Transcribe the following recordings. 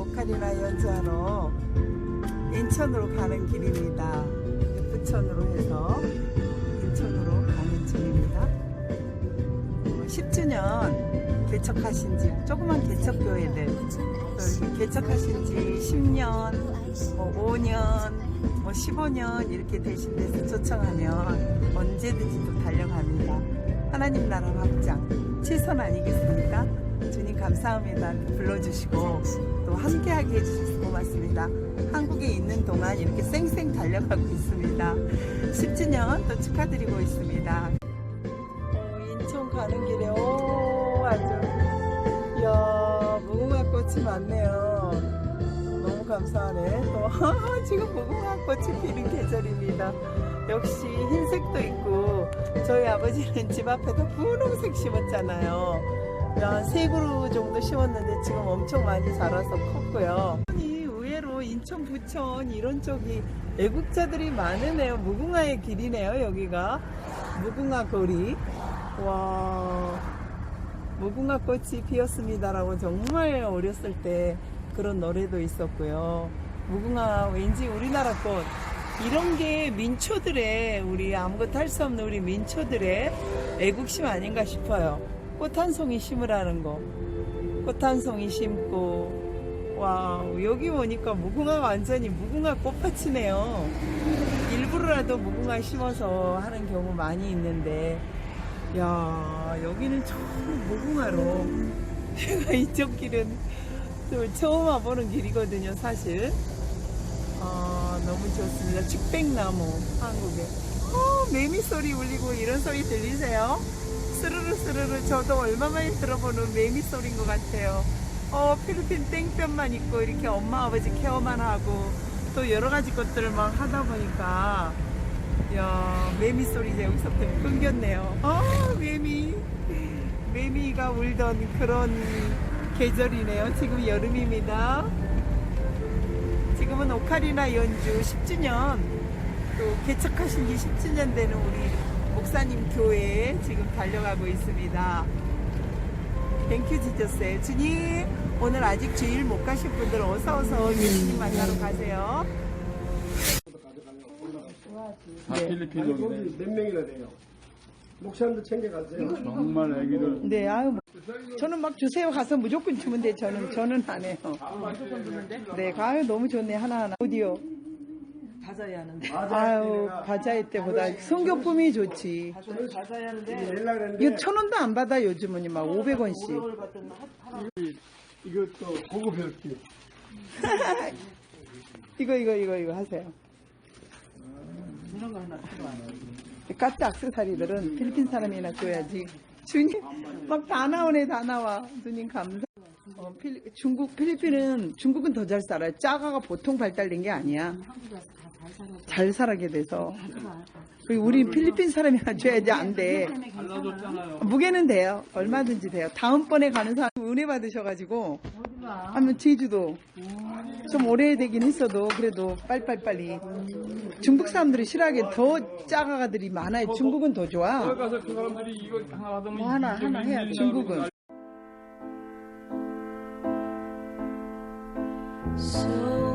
오카리나 연주하러 인천으로 가는 길입니다. 부천으로 해서 인천으로 가는 중입니다. 10주년 개척하신 지 조그만 개척교회들 또 이렇게 개척하신 지 10년, 뭐 5년, 뭐 15년 이렇게 되신 데서 초청하면 언제든지 또 달려갑니다. 하나님 나라 확장 최선 아니겠습니까? 주님 감사합니다. 불러주시고 또 함께하게 해주셔서 고맙습니다. 한국에 있는 동안 이렇게 쌩쌩 달려가고 있습니다. 10주년 또 축하드리고 있습니다. 어, 인천 가는 길에 오 아주 이야 무궁화 꽃이 많네요. 너무 감사하네. 또 지금 무궁화 꽃이 피는 계절입니다. 역시 흰색도 있고 저희 아버지는 집 앞에다 분홍색 심었잖아요. 한세 그루 정도 심었는데 지금 엄청 많이 자라서 컸고요. 의외로 인천, 부천 이런 쪽이 애국자들이 많으네요. 무궁화의 길이네요, 여기가. 무궁화 거리. 와. 무궁화 꽃이 피었습니다라고 정말 어렸을 때 그런 노래도 있었고요. 무궁화 왠지 우리나라 꽃 이런 게 민초들의 우리 아무것도 할 수 없는 우리 민초들의 애국심 아닌가 싶어요. 꽃 한 송이 심으라는 거. 꽃 한 송이 심고 와 여기 오니까 무궁화가 완전히 무궁화 꽃밭이네요. 일부러라도 무궁화 심어서 하는 경우 많이 있는데 야 여기는 처음 무궁화로 제가 이쪽 길은 또 처음 와보는 길이거든요 사실 아 너무 좋습니다 축백나무 한국에 어 매미 소리 울리고 이런 소리 들리세요? 스르르 스르르 저도 얼마만에 들어보는 매미 소리인 것 같아요 어 필리핀 땡볕만 있고 이렇게 엄마 아버지 케어만 하고 또 여러 가지 것들을 막 하다 보니까 야 매미 소리 이제 여기서부터 끊겼네요. 아 매미 매미가 울던 그런 계절이네요. 지금 여름입니다. 지금은 오카리나 연주 10주년 또 개척하신 지 10주년 되는 우리 목사님 교회에 지금 달려가고 있습니다. 땡큐 지저스 주님 오늘 아직 주일 못 가신 분들 어서 어서 예수님 만나러 가세요. 다 네. 필리핀. 거기 몇 명이나 돼요? 목사님도 챙겨가세요. 정말 애기를 네, 아유, 뭐. 저는 막 주세요 가서 무조건 주면 돼. 저는 저는 안 해요. 네, 아유 너무 좋네 하나 하나. 오디오. 받아야 하는데. 아유 과자일 때보다 성교품이 좋지. 받아야 하는데. 연락 했는데 이거 천 원도 안 받아 요즘은 막 500원씩. 그걸 받던 하나 이것도 고급 혈기. 이거 이거 이거 이거 하세요. 이런 거 하나 필요하네. 가짜 악세사리들은 필리핀 사람이나 줘야지. 주님 막 다 나오네 다 나와. 주님 감사. 어, 필리, 중국 필리핀은 중국은 더 잘 살아요. 짜가가 보통 발달된 게 아니야. 잘 살아게 돼서. 그리고 우리 필리핀 사람이나 줘야지 안 돼. 무게는 돼요. 얼마든지 돼요. 다음번에 가는 사람 은혜 받으셔가지고 하면 제주도 좀 오래되긴 했어도 그래도 빨리빨리 중국 사람들이 싫어하게 더 짜가가들이 많아요. 중국은 더 좋아. 가서 그 사람들이 이거 하나 하더니 뭐 하나 하나 해야 중국은 So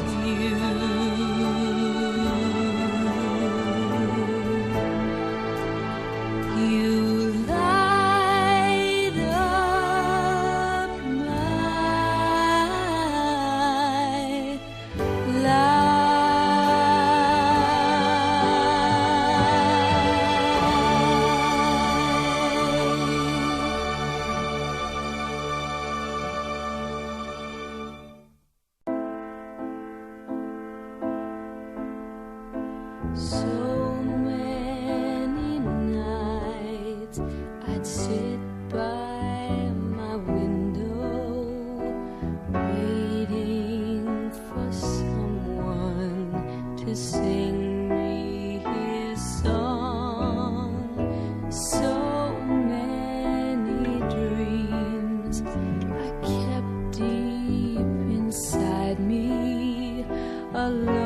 is you. 음